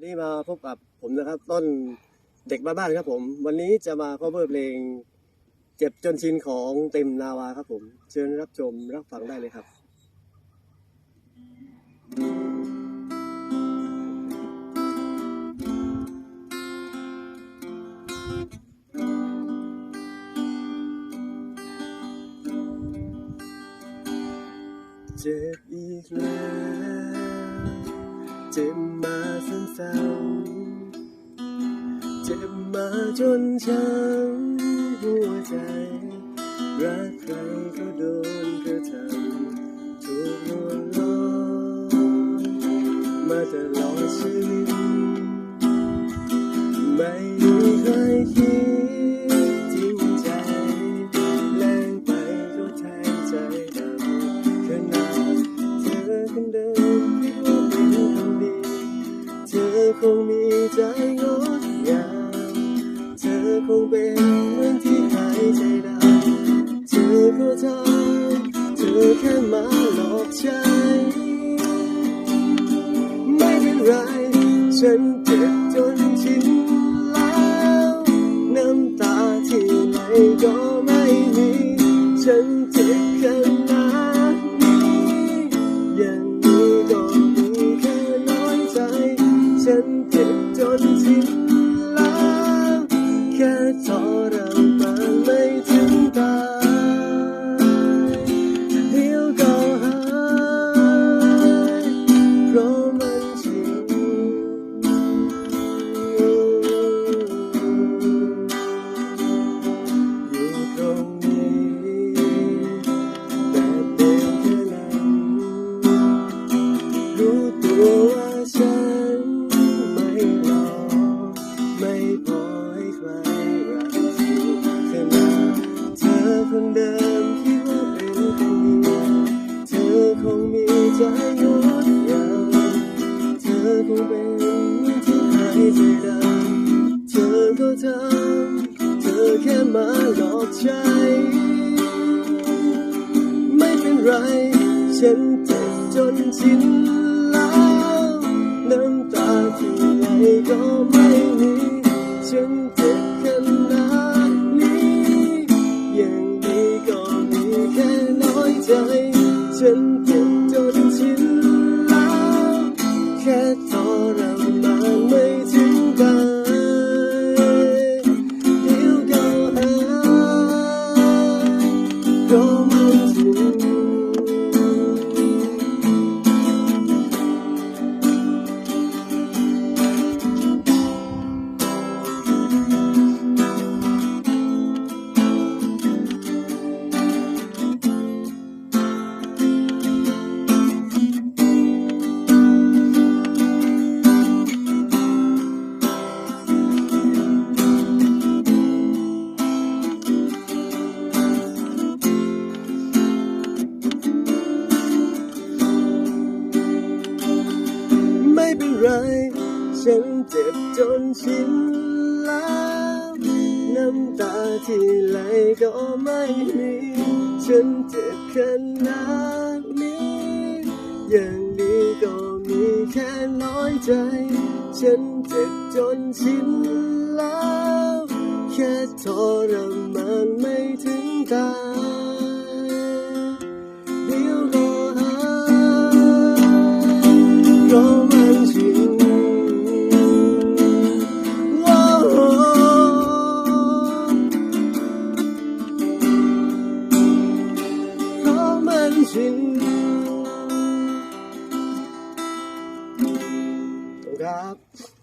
วันนี้มาพบกับผมนะครับต้นเด็กบ้านบ้านครับผม วันนี้จะมา cover เพลง เจ็บจนชินของเต็มนาวาครับผม เชิญรับชมรับฟังได้เลยครับเจ็บอีกแล้ว เจ็บมาซ้ำๆเจ็บมาจนช้ำหัวใจ รักใครก็โดนกระทำ เป็นเหมือนที่หายใจดำเธอก็ทำเธอแค่มาหลอกใจ ไม่เป็นไร ฉันเจ็บจนชินแล้วน้ำตาที่ไหลก็ไม่มี ฉันเจ็บขนาดนี้ ทำ เธอแค่มาหลอกใจ ไม่เป็นไร ฉันเจ็บจนชินแล้ว น้ำตาที่ไหลก็ไม่มี เป็นไร ฉันเจ็บจนชินแล้วน้ำตาที่ไหลก็ไม่มี ฉันเจ็บขนาดนี้ อย่างนี้ก็มีแค่น้อยใจ ฉันเจ็บจนชินแล้ว แค่ทรมานไม่ถึงตายะมัน